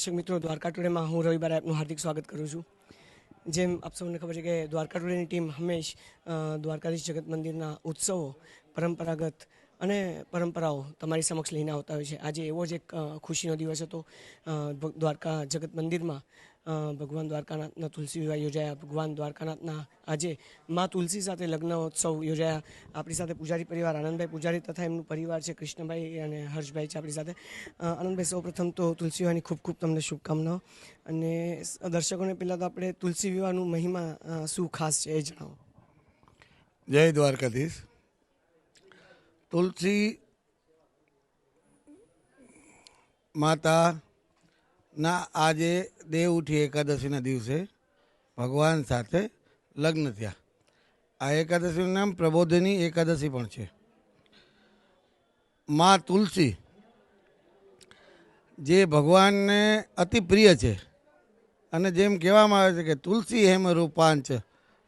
દર્શક મિત્રો, દ્વારકા ટુડેમાં હું રવિવારે આપનું હાર્દિક સ્વાગત કરું છું. જેમ આપ સૌને ખબર છે કે દ્વારકા ટુડેની ટીમ હંમેશ દ્વારકાધીશ જગત મંદિરના ઉત્સવો, પરંપરાગત અને પરંપરાઓ તમારી સમક્ષ લઈને આવતા હોય છે. આજે એવો જ એક ખુશીનો દિવસ હતો દ્વારકા જગત મંદિરમાં. ભગવાન દ્વારકાનાથના તુલસી વિવાહ યોજાયા. ભગવાન દ્વારકાનાથના આજે મા તુલસી સાથે લગ્ન ઉત્સવ યોજાયા. આપણી સાથે પૂજારી પરિવાર, આનંદભાઈ પૂજારી તથા એમનું પરિવાર છે, કૃષ્ણભાઈ અને હર્ષભાઈ છે આપણી સાથે. આનંદભાઈ, સૌપ્રથમ તો તુલસી વિવાહની ખૂબ ખૂબ તમને શુભકામનાઓ. અને દર્શકોને પહેલાં તો આપણે તુલસી વિવાહનું મહિમા શું ખાસ છે એ જણાવો. જય દ્વારકાધીશ. તુલસી માતાના આજે દેવ ઉઠી એકાદશીના દિવસે ભગવાન સાથે લગ્ન થયા. આ એકાદશીનું નામ પ્રબોધની એકાદશી પણ છે. મા તુલસી, જે ભગવાનને અતિ પ્રિય છે અને જેમ કહેવામાં આવે છે કે તુલસી હેમ રૂપાંચ,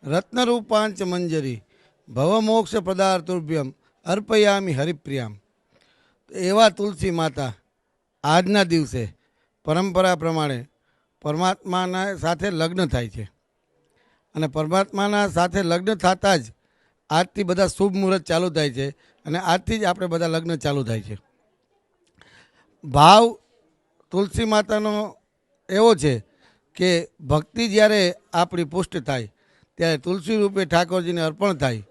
રત્ન રૂપાંચ મંજરી ભવમોક્ષ પદાર્થુભ્યમ, અર્પયામી હરિપ્રિયામ. એવા તુલસી માતા આજના દિવસે પરંપરા પ્રમાણે પરમાત્માના સાથે લગ્ન થાય છે. અને પરમાત્માના સાથે લગ્ન થતાં જ આજથી બધા શુભ મુહૂર્ત ચાલુ થાય છે અને આજથી જ આપણે બધા લગ્ન ચાલુ થાય છે. ભાવ તુલસી માતાનો એવો છે કે ભક્તિ જ્યારે આપણી પુષ્ટ થાય, ત્યારે તુલસી રૂપે ઠાકોરજીને અર્પણ થાય,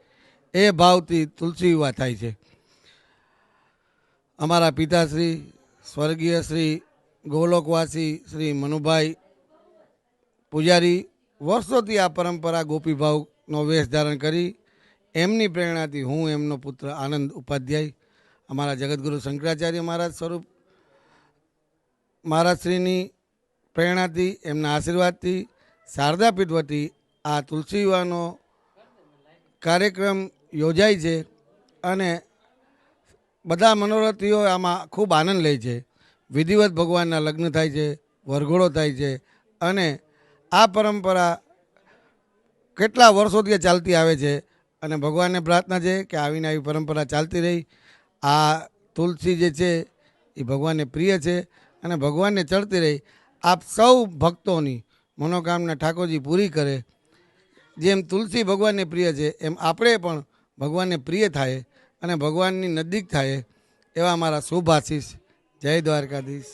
એ ભાવથી તુલસી વિવાહ થાય છે. અમારા પિતાશ્રી, સ્વર્ગીય શ્રી ગોલોકવાસી શ્રી મનુભાઈ પૂજારી વર્ષોથી આ પરંપરા ગોપીભાવનો વેશ ધારણ કરી એમની પ્રેરણાથી હું એમનો પુત્ર આનંદ ઉપાધ્યાય, અમારા જગતગુરુ શંકરાચાર્ય મહારાજ સ્વરૂપ મહારાજશ્રીની પ્રેરણાથી, એમના આશીર્વાદથી શારદાપીઠ વતી આ તુલસી વિવાહનો કાર્યક્રમ યોજાય છે અને બધા મનોરથીઓ આમાં ખૂબ આનંદ લે છે. વિધિવત ભગવાનના લગ્ન થાય છે, વરઘોડો થાય છે અને આ પરંપરા કેટલા વર્ષોથી ચાલતી આવે છે અને ભગવાનને પ્રાર્થના છે કે આવીને આવી પરંપરા ચાલતી રહી. આ તુલસી જે છે એ ભગવાનને પ્રિય છે અને ભગવાનને ચડતી રહી. આપ સૌ ભક્તોની મનોકામના ઠાકોરજી પૂરી કરે. જેમ તુલસી ભગવાનને પ્રિય છે, એમ આપણે પણ ભગવાનને પ્રિય થાય અને ભગવાનની નજીક થાય એવા મારા શુભ આશીષ જય દ્વારકાધીશ.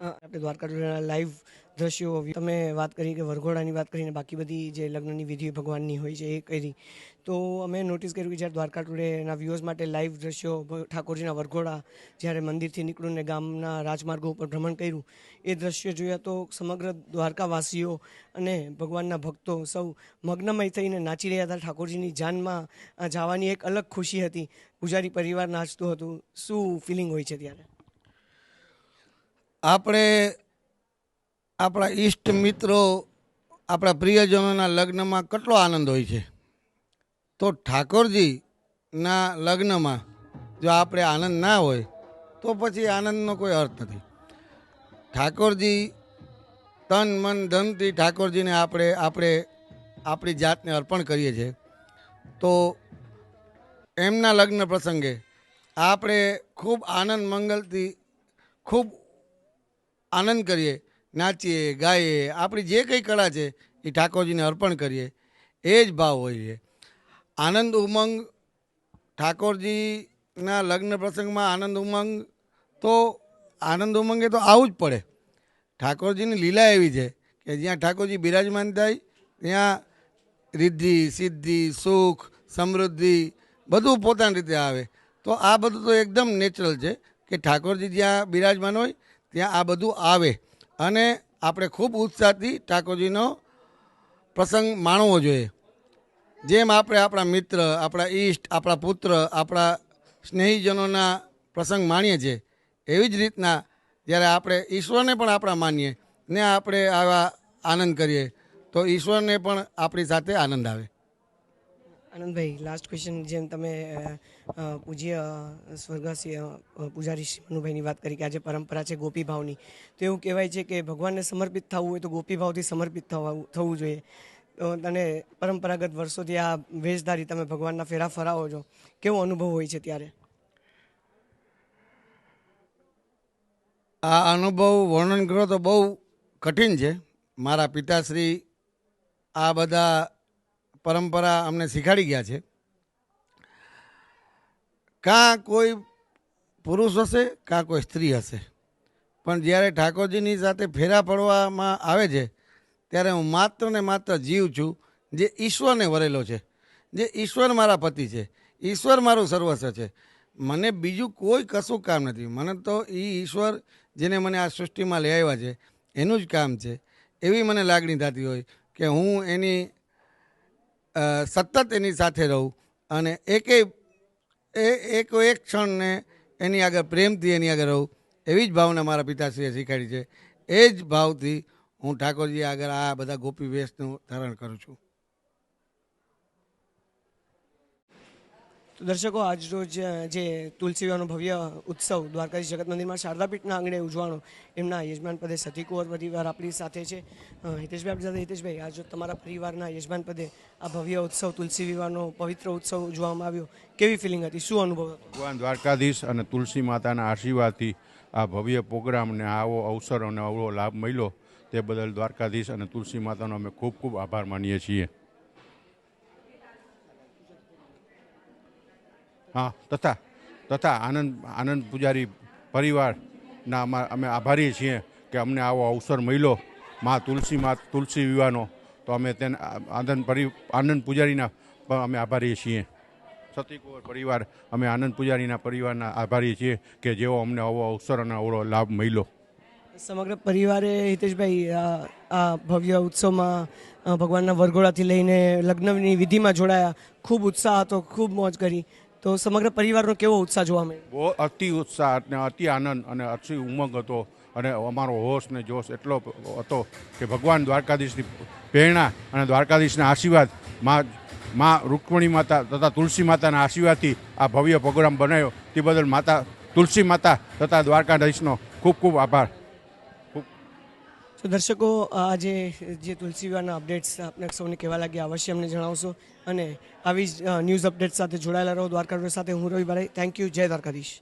આપણે દ્વારકા લાઈવ દ્રશ્યો તમે વાત કરી કે વરઘોડાની વાત કરીને બાકી બધી જે લગ્નની વિધિ ભગવાનની હોય છે એ કરી. તો અમે નોટિસ કર્યું કે જ્યારે દ્વારકા ટુડેના વ્યૂઝ માટે લાઈવ દ્રશ્યો ઠાકોરજીના વરઘોડા, જ્યારે મંદિરથી નીકળ્યું ને ગામના રાજમાર્ગો ઉપર ભ્રમણ કર્યું, એ દ્રશ્યો જોયા તો સમગ્ર દ્વારકાવાસીઓ અને ભગવાનના ભક્તો સૌ મગ્નમય થઈને નાચી રહ્યા હતા. ઠાકોરજીની જાનમાં જવાની એક અલગ ખુશી હતી. પૂજારી પરિવાર નાચતું હતું. શું ફિલિંગ હોય છે ત્યારે? આપણે આપણા ઈષ્ટ મિત્રો, આપણા પ્રિયજનોના લગ્નમાં કેટલો આનંદ હોય છે. તો ઠાકોરજીના લગ્નમાં જો આપણે આનંદ ના હોય, તો પછી આનંદનો કોઈ અર્થ નથી. ઠાકોરજી તન, મન, ધનથી ઠાકોરજીને આપણે આપણે, આપણી જાતને અર્પણ કરીએ છીએ. તો એમના લગ્ન પ્રસંગે આપણે ખૂબ આનંદ, મંગલથી ખૂબ આનંદ કરીએ. નાચીએ, ગાઈએ, આપણી જે કંઈ કળા છે એ ઠાકોરજીને અર્પણ કરીએ. એ જ ભાવ હોય છે. આનંદ ઉમંગ ઠાકોરજીના લગ્ન પ્રસંગમાં આનંદ ઉમંગ તો આનંદ ઉમંગે તો આવું જ પડે. ઠાકોરજીની લીલા એવી છે કે જ્યાં ઠાકોરજી બિરાજમાન થાય, ત્યાં રિદ્ધિ, સિદ્ધિ, સુખ, સમૃદ્ધિ બધું પોતાની રીતે આવે. તો આ બધું તો એકદમ નેચરલ છે કે ઠાકોરજી જ્યાં બિરાજમાન હોય, ત્યાં આ બધું આવે. અને આપણે ખૂબ ઉત્સાહથી ઠાકોરજીનો પ્રસંગ માણવો જોઈએ. જેમ આપણે આપણા મિત્ર, આપણા ઈષ્ટ, આપણા પુત્ર, આપણા સ્નેહીજનોના પ્રસંગ માણીએ છીએ, એવી જ રીતના જ્યારે આપણે ઈશ્વરને પણ આપણા માનીએ ને આપણે આવા આનંદ કરીએ, તો ઈશ્વરને પણ આપણી સાથે આનંદ આવે. આનંદભાઈ લાસ્ટ ક્વેશ્ચન જેમ તમે પૂજ્ય સ્વર્ગસ્ય પૂજારી મનુભાઈની વાત કરી કે આજે પરંપરા છે ગોપી ભાવની. તો એવું કહેવાય છે કે ભગવાનને સમર્પિત થવું હોય તો ગોપી ભાવથી સમર્પિત થવું જોઈએ. તો અને પરંપરાગત વર્ષોથી આ વેશધારી તમે ભગવાનના ફેરા ફરાવો છો. કેવો અનુભવ હોય છે ત્યારે? આ અનુભવ વર્ણન કરો તો બહુ કઠિન છે. મારા પિતાશ્રી આ બધા પરંપરા અમને શીખાડી ગયા છે. કાં કોઈ પુરુષ હશે, કાં કોઈ સ્ત્રી હશે. પણ જ્યારે ઠાકોરજીની સાથે ફેરા પડવામાં આવે છે, ત્યારે હું માત્ર ને માત્ર જીવ છું, જે ઈશ્વરને વરેલો છે, જે ઈશ્વર મારા પતિ છે, ઈશ્વર મારું સર્વસ્વ છે. મને બીજું કોઈ કશું કામ નથી. મને તો એ ઈશ્વર જેને મને આ સૃષ્ટિમાં લઈ આવ્યા છે, એનું જ કામ છે. એવી મને લાગણી થતી હોય કે હું એની સતત એની સાથે રહું અને એકે, એ, એક એક ક્ષણને એની આગળ પ્રેમથી એની આગળ રહું, એવી જ ભાવના મારા પિતાશ્રીએ શીખવાડી છે. એ જ ભાવથી હું ઠાકોરજી આગળ આ બધા ગોપી વેશનું ધારણ કરું છું. તો દર્શકો આજરોજ જે તુલસી વિવાહનો ભવ્ય ઉત્સવ દ્વારકાધીશ જગત મંદિરમાં શારદાપીઠના આંગણે ઉજવાનો એમના યજમાન પદે સતી કુંવર પરિવાર આપણી સાથે છે. હિતેશભાઈ, આપણી સાથે હિતેશભાઈ, આજ તમારા પરિવારના યજમાન પદે આ ભવ્ય ઉત્સવ, તુલસી વિવાહનો પવિત્ર ઉત્સવ ઉજવવામાં આવ્યો, કેવી ફિલિંગ હતી? શું અનુભવ હતો? ભગવાન દ્વારકાધીશ અને તુલસી માતાના આશીર્વાદથી આ ભવ્ય પ્રોગ્રામને આવો અવસર અને આવો લાભ મળ્યો. તે બદલ દ્વારકાધીશ અને તુલસી માતાનો અમે ખૂબ ખૂબ આભાર માનીએ છીએ. હા, તથા તથા આનંદ આનંદ પૂજારી પરિવારના અમા- આભારી છીએ કે અમને આવો અવસર મળ્યો. મા તુલસી મા તુલસી વિવાહનો. તો અમે તેને, આનંદ પરિ, આનંદ પૂજારીના પણ અમે આભારી છીએ. સતીકુંવર પરિવાર, અમે આનંદ પૂજારીના પરિવારના આભારી છીએ કે જેઓ અમને આવો અવસર અને અવળો લાભ મળ્યો. સમગ્ર પરિવારે હિતેશભાઈ, આ ભવ્ય ઉત્સવમાં ભગવાનના વરઘોડાથી લઈને લગ્નની વિધિમાં જોડાયા. ખૂબ ઉત્સાહ હતો, ખૂબ મોજ કરી. તો સમગ્ર પરિવારનો કેવો ઉત્સાહ જોવા મળ્યો? બહુ અતિ ઉત્સાહ અને અતિ આનંદ અને અતિ ઉમંગ હતો અને અમારો હોશ ને જોશ એટલો હતો કે ભગવાન દ્વારકાધીશની પ્રેરણા અને દ્વારકાધીશના આશીર્વાદમાં માં રૂકમણી માતા તથા તુલસી માતાના આશીર્વાદથી આ ભવ્ય પ્રોગ્રામ બનાવ્યો. તે બદલ માતા, તુલસી માતા તથા દ્વારકાધીશનો ખૂબ ખૂબ આભાર. તો દર્શકો, આજે જે તુલસી વિવાહના અપડેટ્સ આપને સૌને કહેવા લાગ્યા, અવશ્ય અમને જણાવશો. અને આવી જ ન્યૂઝ અપડેટ સાથે જોડાયેલા રહો. દ્વારકા રોડ સાથે હું રવિભાઈ થેન્ક યુ જય દ્વારકાધીશ.